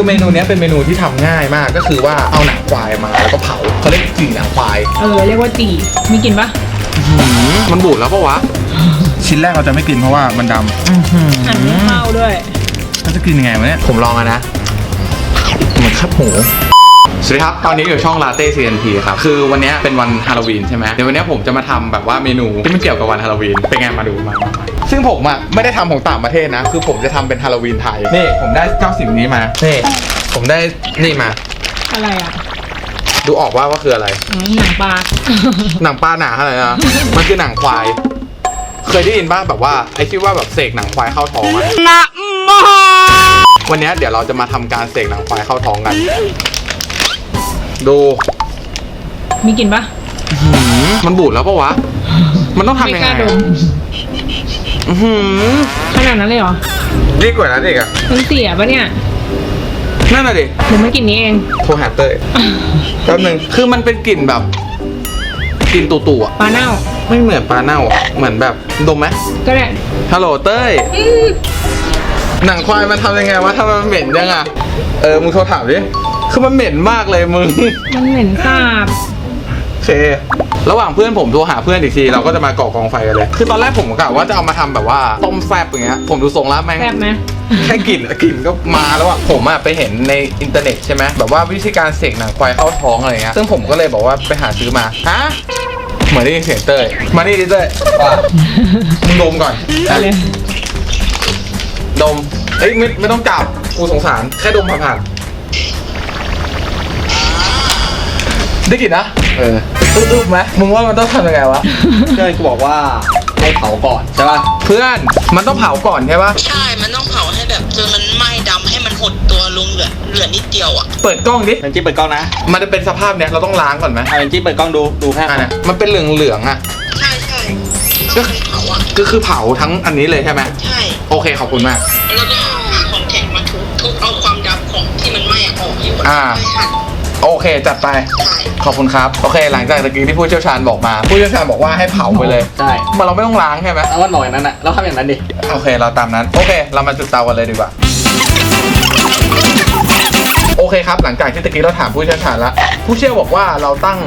คือเมนูเนี้ยเป็นเมนูที่ทำง่ายมากก็คือว่าเอาหนังควายมาแล้วก็เผาเขาเรียกจีหนังควายเออเรียกว่าจีมีกลินปะมันบูดแล้วปะวะ ชิ้นแรกเราจะไม่กินเพราะว่ามันดำหั่นไม่เข้าด้วยเราจะกินยังไงวะเนี่ย ผมลองอะนะเหมือนข้าวหมูสวัสดีครับ ตอนนี้อยู่ช่องลาเต้ CNP ครับ คือวันเนี้ยเป็นวันฮาโลวีนใช่ไหมเดี๋ยววันเนี้ยผมจะมาทำแบบว่าเมนูที่มันเกี่ยวกับวันฮาโลวีน เป็นไงมาดูมามามา ซึ่งผมอะไม่ได้ทำของต่างประเทศนะ คือผมจะทำเป็นฮาโลวีนไทย นี่ผมได้เจ้าสิ่งนี้มา นี่ ผมได้นี่มา อะไรอะดูออกว่าว่าคืออะไร อืมหนังปลา หนังปลาหนาอะไรนะ มันคือหนังควาย เคยได้ยินบ้างแบบว่าไอ้ที่ว่าแบบเสกหนังควายเข้าท้องอะวันเนี้ยเดี๋ยวเราจะมาทำการเสกหนังควายเข้าท้องกัน ดูมีกลินปะหืมมันบูดแล้วปะวะ มันต้องทำไม่ยังกไงล้าดม อื้อหือขนาดนั้นเลยเหรอดีกว่านั้นอีกอะมันเสียปะเนี่ยนั่นน่ะดิหรือไม่กลินนี้เอง โทรหาเต้ยแป๊บนึงคือมันเป็นกลิ่นแบบกลิ่นตุ่ๆอะปลาเน่าไม่เหมือนปลาเน่าอะเหมือนแบบดมไหมก็ได้ฮัลโหลเต้ยอืมหนังควายมันทำยังไงวะทำไมมันเหม็นจังอะเออมึงโทรถามดิคือมันเหม็นมากเลยมึงมันเหม็นสาบโอเค ระหว่างเพื่อนผมโทรหาเพื่อนอีกทีเราก็จะมาก่อกองไฟกันเลย คือตอนแรกผมกะว่าจะเอามาทำแบบว่าต้มแซบอย่างเงี้ย ผมดูทรงแล้วแม่ง แซ่บไหม แค่กลิ่นกลิ่นก็มาแล้วอะผมอะไปเห็นในอินเทอร์เน็ตใช่ไหมแบบว่าวิธีการเสกหนังควายเข้าท้องอะไรเงี้ยซึ่งผมก็เลยบอกว่าไปหาซื้อมาฮะเหมือนได้ยินเสียงเต้ยมานี่ดิเต้ยว่ามึงดมก่อนไปเลยดมเอ้ยไม่ไม่ต้องจับกูสงสารแค่ดมผ่านๆ ได้กลิ่นนะเอออึ๊บๆไหมมึงว่ามันต้องทำยังไงวะ เพื่อนกูบอกว่าให้เผาก่อนใช่ป่ะ เพื่อนมันต้องเผาก่อนใช่ปะใช่ มันต้องเผาให้แบบจนมันไหม้ดำให้มันหดตัวลงเหลือเหลือนิดเดียวอะ เปิดกล้องดิเป็นจี้เปิดกล้องนะมันจะเป็นสภาพเนี้ยเราต้องล้างก่อนไหมเอาเป็นจี้เปิดกล้องดูดูแค่อะเนี่ยมันเป็นเหลืองๆอะ ใช่ใช่ต้องไปเผาอะ ก็คือเผาทั้งอันนี้เลยใช่ไหมใช่ โอเคขอบคุณมาก แล้วก็หาของแข็งมาทุบทุบเอาความดำของที่มันไหม้อะออกอยู่อ่าไม่หั่น โอเค จัดไปใช่ขอบคุณครับ โอเค หลังจากตะกี้ที่ผู้เชี่ยวชาญบอกมา ผู้เชี่ยวชาญบอกว่าให้เผาไปเลยใช่มันเราไม่ต้องล้างใช่ไหมแล้วมันบอกอย่างนั้นอะเราทำอย่างนั้นดิโอเค เราตามนั้น โอเค เรามาจุดเตากันเลยดีกว่า โอเคครับ หลังจากที่ตะกี้เราถามผู้เชี่ยวชาญแล้ว ผู้เชี่ยวบอกว่าเราตั้ง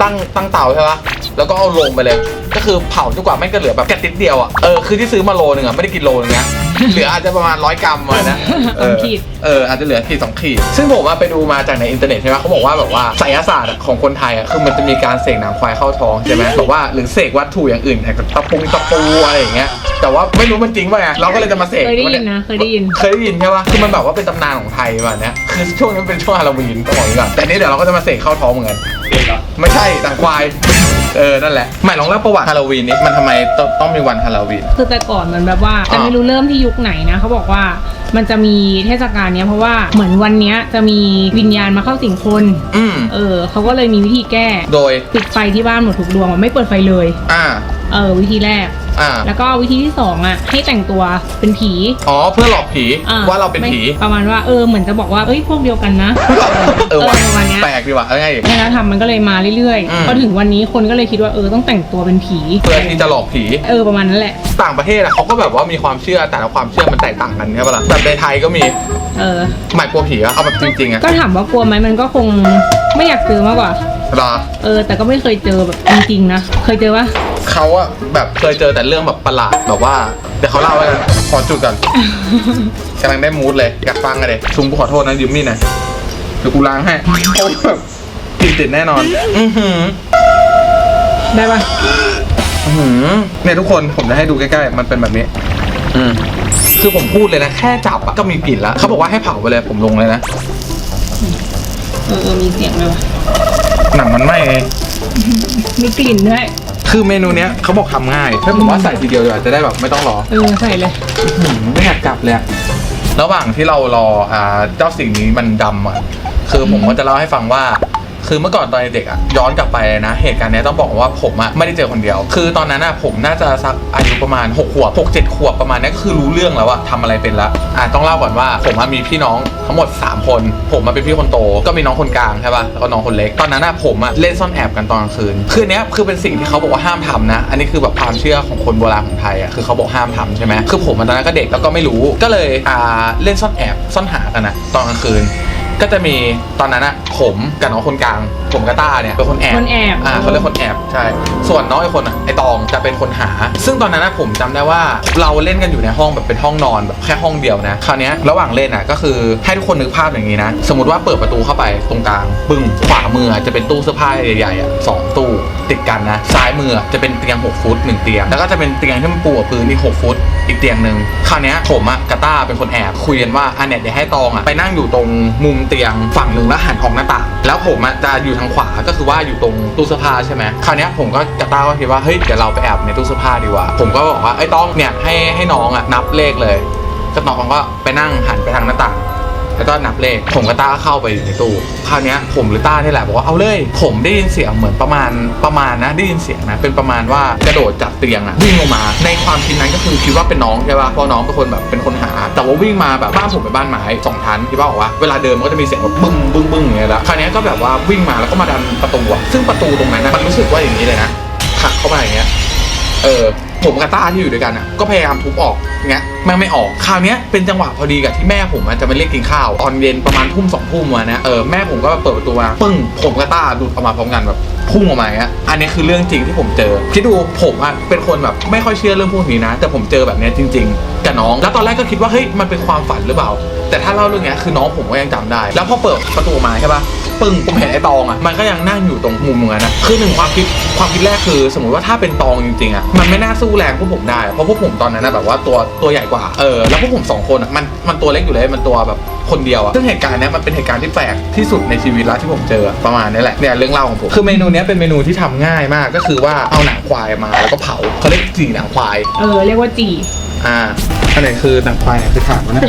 ตั้ง ตั้งเตาใช่ปะแล้วก็เอาลงไปเลย ก็คือเผาจนกว่าไม่งก็เหลือแบบแค่ติดเดียวอะ เออ คือที่ซื้อมาโลนึงอะ ไม่ได้กินโลนึงนะ เหลืออาจจะประมาณร้อยกรัมเลยนะเสองขีดเอออาจจะเหลือขีดสองขีด ซึ่งผมอะไปดูมาจากในอินเทอร์เน็ตใช่ไหมเขาบอกว่าแบบว่าไสยศาสตร์อะของคนไทยอะคือมันจะมีการเสกหนังควายเข้าท้องใช่ไหมแบบว่าหรือเสกวัตถุอย่างอื่นแบบตะปุงตะปูอะไรอย่างเงี้ยแต่ว่าไม่รู้มันจริงป่ะไงเราก็เลยจะมาเสกเคยได้ยินนะเคยได้ยิน เคยได้ยินใช่ป่ะคือมันแบบว่าเป็นตำนานของไทยแบบเนี้ยคือช่วงนี้มันเป็นช่วงฮาโลวีนต้องบอกอย่างนี้ก่อนแต่นี้เดี๋ยวเราก็จะมาเสกเข้าท้องเหมือนกันเองเหรอไม่ใช่หนังควายเออ นั่นแหละหมายลองเล่าประวัติฮาโลวีนนี้มันทำไมต้องต้องมีวันฮาโลวีน คือแต่ก่อนเหมือนแบบว่าแต่ไม่รู้เริ่มที่ยุคไหนนะเขาบอกว่ามันจะมีเทศกาลเนี้ยเพราะว่าเหมือนวันเนี้ยจะมีวิญญาณมาเข้าสิงคนอืมเออเขาก็เลยมีวิธีแก้ โดยปิดไฟที่บ้านหมดทุกดวงอะไม่เปิดไฟเลย อ่า เออวิธีแรก อ่า แล้วก็วิธีที่สองอะ ให้แต่งตัวเป็นผีอ๋อ เพื่อหลอกผีอ่ว่าเราเป็นไม่ผีประมาณว่าเออเหมือนจะบอกว่าเอ้ยพวกเดียวกันนะ เออว่ะประมาณเนี้ย แปลกดีว่ะเออไงวัฒนธรรมมันก็เลยมาเรื่อยอืม ๆ พอถึงวันนี้คนก็เลยคิดว่าเออต้องแต่งตัวเป็นผีเพื่อที่จะหลอกผี เออประมาณนั้นแหละ ต่างประเทศอะเขาก็แบบว่ามีความเชื่อแต่ละความเชื่อมันแตกต่างกันใช่ปะล่ะแบบในไทยก็มีเออ หมายกลัวผีอะเอาแบบจริงๆอะก็ถามว่ากลัวไหมมันก็คงไม่อยากเจอมากกว่ารอเออ แต่ก็ไม่เคยเจอแบบจริงๆนะ เคยเจอปะ เขาอะแบบเคยเจอแต่เรื่องแบบประหลาดแบบว่าเดี๋ยวเขาเล่าไว้กันขอจุดก่อนกำลังได้มูดเลยอยากฟังกันเลยชุมกูขอโทษนะยืมมีดหน่อยเดี๋ยวกูล้างให้โอ้แบบกลิ่นติดแน่นอน อือหือได้ปะอื้อหือเนี่ยทุกคนผมจะให้ดูใกล้ๆมันเป็นแบบนี้ อืมคือผมพูดเลยนะแค่จับอะก็มีกลิ่นแล้วเขาบอกว่าให้เผาไปเลยผมลงเลยนะเออเออมีเสียงเลยวะหนังมันไหม้ไงมีกลิ่นด้วย คือเมนูเนี้ยเขาบอกทำง่ายถ้าผมว่าใส่ทีเดียวดีกว่าจะได้แบบไม่ต้องรอเออใส่เลยอื้อหือไม่อยากกลับเลยอะระหว่างที่เรารออ่าเจ้าสิ่งนี้มันดำอะคือผมก็จะเล่าให้ฟังว่า คือเมื่อก่อนตอนเด็กอะย้อนกลับไปนะ เหตุการณ์เนี้ยต้องบอกว่าผมอะไม่ได้เจอคนเดียว คือตอนนั้นอะผมน่าจะสักอายุประมาณ6ขวบ6 7ขวบประมาณเนี้ยก็คือรู้เรื่องแล้วอะทำอะไรเป็นละอะต้องเล่าก่อนว่าผมอะมีพี่น้องทั้งหมด 3 คน ผมมาเป็นพี่คนโต ก็มีน้องคนกลางใช่ป่ะแล้วก็น้องคนเล็กตอนนั้นอะผมอะเล่นซ่อนแอบกันตอนกลางคืนคืออนเนี้ยคือเป็นสิ่งที่เขาบอกว่าห้ามทำนะ อันนี้คือแบบความเชื่อของคนโบราณของไทยอะคือเขาบอกห้ามทำใช่ไหมคือผมตอนนั้นก็เด็กแล้วก็ไม่รู้ก็เลยอ่าเล่นซ่อนแอบซ่อนหากันนะตอนกลางคืน ก็จะมีตอนนั้นอะผมกับน้องคนกลาง ผมกับต้าเนี่ยเป็นคนแอบคนแอบอ่าเขาเรียกคนแอบใช่ ส่วนน้องไอ้คนอะไอ้ตองจะเป็นคนหา ซึ่งตอนนั้นอะผมจำได้ว่าเราเล่นกันอยู่ในห้องแบบเป็นห้องนอนแบบแค่ห้องเดียวนะคราวเนี้ยระหว่างเล่นอะก็คือให้ทุกคนนึกภาพอย่างนี้นะ สมมติว่าเปิดประตูเข้าไปตรงกลางปึ้งขวามืออะจะเป็นตู้เสื้อผ้าใหญ่ๆอะสองตู้ติดกันนะซ้ายมืออะจะเป็นเตียง 6 ฟุตหนึ่งเตียง แล้วก็จะเป็นเตียงที่มันปูกับพื้นอีก6ฟุต อีกเตียงหนึ่งคราวเนี้ยผมอะกับต้าเป็นคนแอบคุยกันว่าอันเนี้ยเดี๋ยวให้ตองอะไปนั่งอยู่ตรงมุมเตียงฝั่งหนึ่งแล้วหันออกหน้าต่างแล้วผมอะจะอยู่ทางขวาก็คือว่าอยู่ตรงตู้เสื้อผ้าใช่ไหมคราวเนี้ยผมก็กับต้าก็คิดว่าเฮ้ยเดี๋ยวเราไปแอบในตู้เสื้อผ้าดีกว่า ผมก็บอกว่าไอ้ต้องเนี่ยให้ให้น้องอะนับเลขเลยก็น้องก็ไปนั่งหันไปทางหน้าต่าง แล้วก็นับเลขผมกับต้าก็เข้าไปอยู่ในตู้คราวนี้ผมหรือต้านี่แหละบอกว่าเอาเลย ผมได้ยินเสียงเหมือนประมาณประมาณนะได้ยินเสียงนะเป็นประมาณว่ากระโดดจากเตียงอะวิ่งลงมา ในความคิดนั้นก็คือคิดว่าเป็นน้องใช่ป่ะเพราะน้องเป็นคนแบบเป็นคนหา แต่ว่าวิ่งมาแบบบ้านผมเป็นบ้านไม้สองชั้นคิดว่าบอกว่าเวลาเดินมันก็จะมีเสียงแบบบึ้งบึ้งบึ้งอย่างเงี้ยแล้วคราวนี้ก็แบบว่าวิ่งมาแล้วก็มาดันประตูอะซึ่งประตูตรงนั้นนะมันรู้สึกว่าอย่างนี้เลยนะผลักเข้ามาอย่างเงี้ยเออ ผมกับต้าที่อยู่ด้วยกันอะก็พยายามทุบออกเงี้ยแม่งไม่ออกคราวเนี้ยเป็นจังหวะพอดีกับที่แม่ผมอะจะไปเรียกกินข้าวตอนเย็นประมาณทุ่มสองทุ่มวะนะเออแม่ผมก็เปิดประตูมาปึ้งผมกับต้าดูดออกมาพร้อมกันแบบพุ่งออกมาอย่างเงี้ยอันนี้คือเรื่องจริงที่ผมเจอคิดดูผมอะเป็นคนแบบไม่ค่อยเชื่อเรื่องพวกนี้นะ แต่ผมเจอแบบเนี้ยจริง ๆ กับน้อง แล้วตอนแรกก็คิดว่าเฮ้ยมันเป็นความฝันหรือเปล่า แต่ถ้าเล่าเรื่องเนี้ยคือน้องผมก็ยังจำได้ แล้วพอเปิดประตูมาใช่ปะ ปึ้งผมเห็นไอ้ตองอะมันก็ยังนั่งอยู่ตรงมุมเหมือนกันนะคือหนึ่งความคิดความคิดแรกคือ สมมติว่าถ้าเป็นตองจริงๆอะมันไม่น่าสู้แรงพวกผมได้เพราะพวกผมตอนนั้นนะแบบว่าตัวตัวใหญ่กว่าเออแล้วพวกผมสองคนอะมันมันตัวเล็กอยู่เลยมันตัวแบบคนเดียวอะซึ่งเหตุการณ์เนี้ยมันเป็นเหตุการณ์ที่แปลกที่สุดในชีวิตแล้วที่ผมเจออะประมาณนี้แหละเนี่ยเรื่องเล่าของผมคือเมนูเนี้ยเป็นเมนูที่ทำง่ายมากก็คือว่าเอาหนังควายมาแล้วก็เผาเขาเรียกจีหนังควาย เออเรียกว่าจีอ่าอันไหนคือหนังควายเนี่ยคือถามว่านะ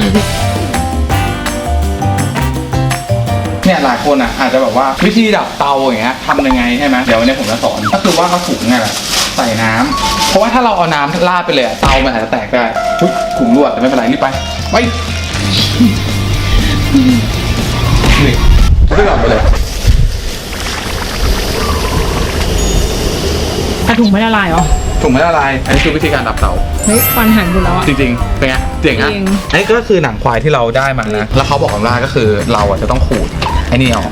ลายคนอะอาจจะแบบว่าวิธีดับเตาอย่างเงี้ยทำยังไงใช่ไหมเดี๋ยววันนี้ผมจะสอนก็คือว่าเขาถุงเนี่ยแหละใส่น้ำเพราะว่าถ้าเราเอาน้ำราดไปเลยอะเตามันอาจจะแตกได้ทุกถุงรั่วแต่ไม่เป็นไรรีบไปไปนี่รีบออกไปเลยถ้าถุงไม่ละลายเหรอ ถุงไม่ละลายอันนี้คือวิธีการดับเตา เฮ้ยควันหันหมดแล้วอะจริงๆ เป็นไงเจ๋งอะจริง อันนี้ก็คือหนังควายที่เราได้มานะ แล้วเขาบอกกันว่าก็คือเราอะจะต้องขูด ไอ้นี่ออก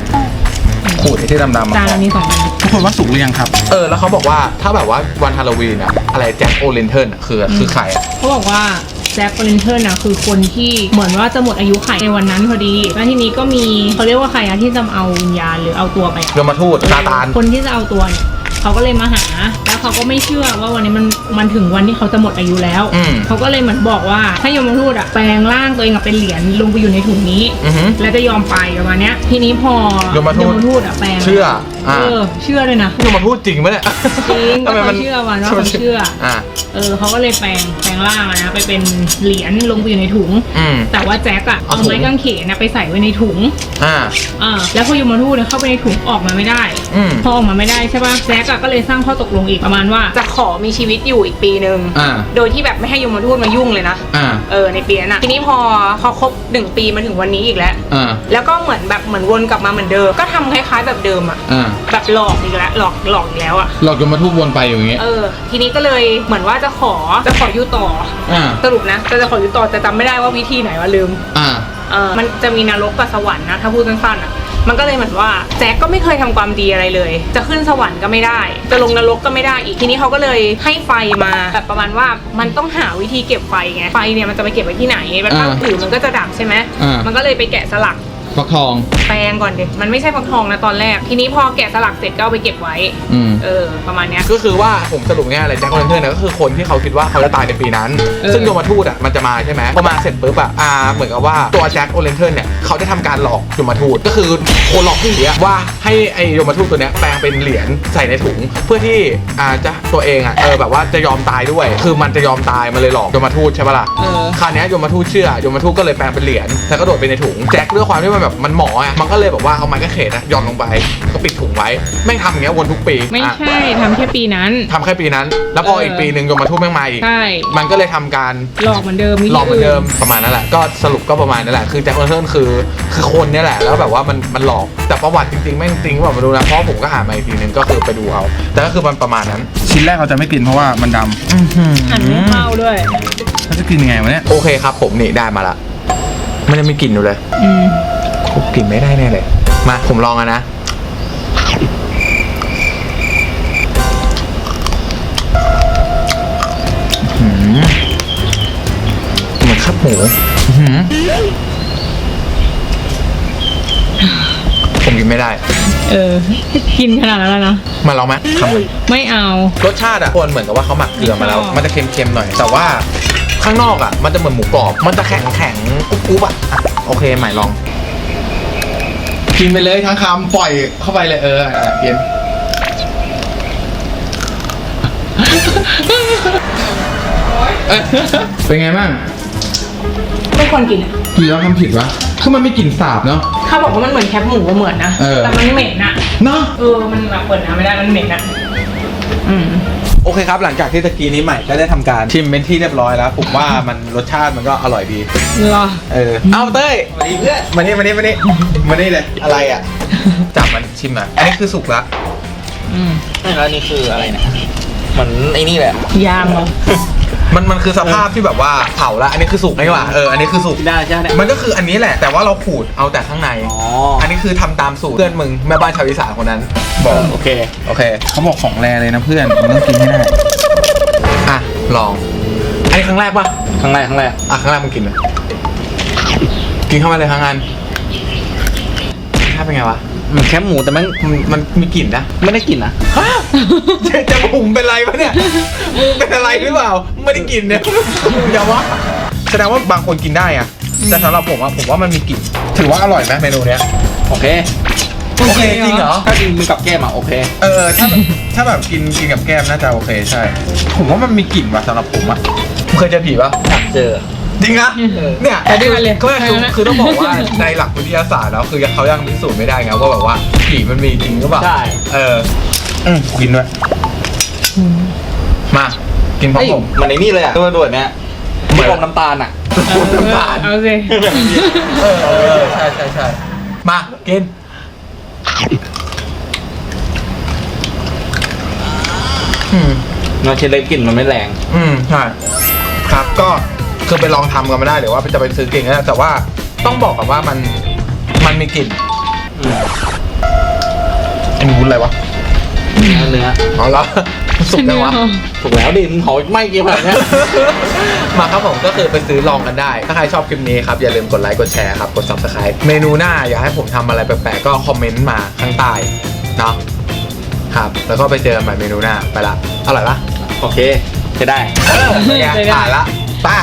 ขูดไอ้ที่ดำๆมาจานออกมีสองอันทุกคนว่าสุกหรือยังครับ เออแล้วเขาบอกว่าถ้าแบบว่าวันฮาโลวีนอะอะไรแจ็คโอเลนเทิร์นอะคือคือใครอะ เขาบอกว่าแจ็คโอเลนเทิร์นน่ะคือคนที่เหมือนว่าจะหมดอายุไขในวันนั้นพอดี แล้วทีนี้ก็มีเขาเรียกว่าใครอะที่จะมาเอาวิญญาณหรือเอาตัวไปอะยมทูตซาตาน คนที่จะเอาตัวเนี่ยเขาก็เลยมาหาแล้ว เขาก็ไม่เชื่อว่าวันนี้มันมันถึงวันที่เขาจะหมดอายุแล้วอืมเขาก็เลยเหมือนบอกว่าให้ยมทูตอะแปลงร่างตัวเองอะเป็นเหรียญลงไปอยู่ในถุงนี้ อือหือแล้วจะยอมไปประมาณเนี้ย ทีนี้พอยมทูต ทูตอะแปลงเชื่ออ่าเออเชื่อเลยนะยมทูตจริงไหมเนี่ยจริงก็ทำไมเขาเชื่อวันว่าเขาเชื่อ อ่าเออเขาก็เลยแปลงแปลงร่างอะนะไปเป็นเหรียญลงไปอยู่ในถุง อืม แต่ว่าแจ็คอะเอาเอาถุง ไม้กางเขนนะไปใส่ไว้ในถุงอ่า อ่าแล้วพอยมทูตเนี่ยเข้าไปในถุงออกมาไม่ได้ อืม พอออกมาไม่ได้ใช่ป่ะแจ็คอะก็เลยสร้างข้อตกลงอีกประมาณว่าจะขอมีชีวิตอยู่อีกปีหนึ่งอ่า โดยที่แบบไม่ให้ยมทูตมายุ่งเลยนะ อ่า เออในปีนั้นอะทีนี้พอพอครบหนึ่งปีมาถึงวันนี้อีกแล้ว อ่า แล้วก็เหมือนแบบเหมือนวนกลับมาเหมือนเดิม ก็ทำคล้ายๆแบบเดิมอะอ่า แบบหลอกอีกแล้วหลอกหลอกอีกแล้วอะหลอกยมทูตวนไปอย่างเงี้ย เออ ทีนี้ก็เลยเหมือนว่าจะขอจะขออยู่ต่อ อ่า สรุปนะจะจะขออยู่ต่อแต่จำไม่ได้ว่าวิธีไหนว่าลืม อ่า เออมันจะมีนรกกับสวรรค์นะถ้าพูดสั้นๆอะ มันก็เลยเหมือนว่าแจ็คก็ไม่เคยทำความดีอะไรเลย จะขึ้นสวรรค์ก็ไม่ได้ จะลงนรกก็ไม่ได้อีกทีนี้เขาก็เลยให้ไฟมาแบบประมาณว่ามันต้องหาวิธีเก็บไฟไงไฟเนี่ยมันจะไปเก็บไว้ที่ไหนมันตั้งอ่าถือมันก็จะดับใช่ไหมอ่ามัมันก็เลยไปแกะสลัก ฟักทอง แปลงก่อนเด็มันไม่ใช่ฟักทองนะตอนแรก ทีนี้พอแกะสลักเสร็จก็เอาไปเก็บไว้ อืม เออ ประมาณเนี้ย ก็คือว่าผมสรุปง่ายๆเลยแจ็คโอเลนเทอร์เนี่ยก็คือคนที่เขาคิดว่าเขาจะตายในปีนั้น เออ ซึ่งโยมทูตอะมันจะมาใช่ไหมพอมาเสร็จปุ๊บอะอ่าเหมือนกับว่าตัวแจ็คโอเลนเทอร์เนี่ยเขาจะทำการหลอกโยมทูตก็คือโคนหลอกผีอะว่าให้ไอโยมทูตตัวเนี้ยแปลงเป็นเหรียญใส่ในถุง เพื่อที่อ่าจะตัวเองอะเออแบบว่าจะยอมตายด้วย คือมันจะยอมตายมันเลยหลอกโยมทูตใช่ปะล่ะ เออ คราวเนี้ยโยมทูตเชื่อโยมทูตก็เลยแปลงเป็นเหรียญแล้วก็โดดไปในถุงแจ็คด้วยความที่มันแบบมันหมออะมันก็เลยแบบว่าเอาไม้กระเขนนะหย่อนลงไปก็ปิดถุงไว้แม่งทำอย่างเงี้ยวนทุกปีไม่อะใช่ทำแค่ปีนั้น ทำแค่ปีนั้น แล้วพอเอออีอีกปีหนึ่งยมมาทูตแม่งมาอีกใช่ มันก็เลยทำการ หลอกเหมือนเดิมหลอกเหมือนเดิมประมาณนั้นแหละก็สรุปก็ประมาณนั้นแหละคือแจ็คเ o อร์เทิร์นคือคือคนเนี่ยแหละแล้วแบบว่ามันมันหลอกแต่ประวัติจริงๆแม่งจริงว่ามาดูนะเพราะผมก็หามาอีกทีนึงก็คือไปดูเอา แต่ก็คือมันประมาณนั้นชิ้นแรกเราจะไม่กินเพราะว่ามันดำอันไม่เข้าด้วยเราจะกินยังไงวะเนี่ยโอเคครับผมนี่ได้มาละมันยังมีกลิ่นอยู่เลย อืม ผมกลิ่นไม่ได้แน่เลย มาผมลองอะนะอื้อหือเหมือนข้าวหมูอื้อหือผมกินไม่ได้ เออ กินขนาดนั้นแล้วนะ มาลองไหมคำหนึ่งไม่เอา รสชาติอะควรเหมือนกับว่าเขาหมักเกลือมาแล้วไม่ชอบมันจะเค็มๆหน่อย แต่ว่าข้างนอกอะ มันจะเหมือนหมูกรอบ มันจะแข็งแข็งๆกรุบกรุบอะอะ โอเค ใหม่ลอง กินไปเลยทั้งคำปล่อยเข้าไปเลยเอออะกินเอ้ยเป็นไงบ้างไม่ควรกินอะกินแล้วทำผิดวะคือมันไม่กลิ่นสาบเนาะถ้าบอกว่ามันเหมือนแคบหมูก็เหมือนนะเออแต่มันเหม็นอะเนาะเออมันแบบเปิดน้ำไม่ได้มันเหม็นอะ อืม โอเคครับหลังจากที่ตะกี้นี้ใหม่ก็ได้ทำการชิมเป็นที่เรียบร้อยแล้ว ผมว่ามันรสชาติมันก็อร่อยดี เหรอ เออ เอาเต้ยมาดีเพื่อนมานี่มานี่มานี่มานี่เลย อะไรอะ จับมันชิมอะอันนี้คือสุกละอืม แล้วนี่คืออะไรเนี่ยเหมือนไอ้นี่แหละยามเหรอ มันมันคือสภาพที่แบบว่าเผาละอันนี้คือสุกนี่หว่าเอออันนี้คือสุก กินได้ใช่ไหมมันก็คืออันนี้แหละแต่ว่าเราขูดเอาแต่ข้างใน อ๋ออันนี้คือทำตามสูตรเพื่อนมึงแม่บ้านชาวอีสานคนนั้น บอก โอเค โอเคเขาบอกของแรเลยนะเพื่อนมึงต้องกินให้ได้ อะ ลอง อันนี้ครั้งแรกปะครั้งแรกครั้งแรกอะ ครั้งแรกมึงกินเลยกินเข้ามาเลยทั้งอันถ้าติเป็นไงวะ มันแคบหมูแต่มันมันมันมีกลิ่นนะ ไม่ได้กลิ่นนะฮะ จะจะบุ๋มเป็นไรวะเนี่ยมึงเป็นอะไรหรือเปล่า ไม่ได้กินเนี่ยอย่าว่าแสดงว่าบางคนกินได้อะแต่สำหรับผมอะผมว่ามันมีกลิ่นถือว่าอร่อยไหมเมนูเนี้ยโอเคโอเคจริงเหรอ ถ้ากินมือกับแก้มอะโอเค เออถ้าแบบถ้าแบบกินกินกับแก้มน่าจะโอเคใช่ ผมว่ามันมีกลิ่นว่ะสำหรับผมอะเคยเจอผีปะอยากเจอจริงนะเออเนี่ยไปด้วยกันเลยก็คือไปนะคือต้องบอกว่าในหลักวิทยาศาสตร์แล้วคือเขายังพิสูจน์ไม่ได้ไงว่าแบบว่าผีมันมีจริงหรือเปล่าใช่เออ อืมกินด้วยมา กินพร้อมเฮ้ยผม มันไอ้นี่เลยอะตัวด่วนเนี้ยเหมืที่อนลงน้ำตาลอะเออเอาสิเออเออใช่ใช่ใช่มากินอืมน้องเชนเล็กกลิ่นมันไม่แรง อืมใช่ครับก็คือไปลองทำกันมาได้หรือว่าจะไปซื้อกินก็ได้แต่ว่าต้องบอกก่อนว่ามันมันมีกลิ่นอืมอันนี้วุ้นอะไรวะเนื้อเนื้อเอาละสุกได้วะถูกแล้วดิมึงเผาไม่เกี่ยวกับเนี้ยมาครับผมก็คือไปซื้อลองกันได้ ถ้าใครชอบคลิปนี้ครับ อย่าลืมกดไลค์กดแชร์ครับ กด subscribe เมนูหน้าอยากให้ผมทำอะไรแปลกๆ ก็คอมเมนต์มาข้างใต้เนาะครับ แล้วก็ไปเจอกันใหม่เมนูหน้าไปละอร่อยปะโอเคจะได้เออเป็นไงไปได้ผ่านละไป้า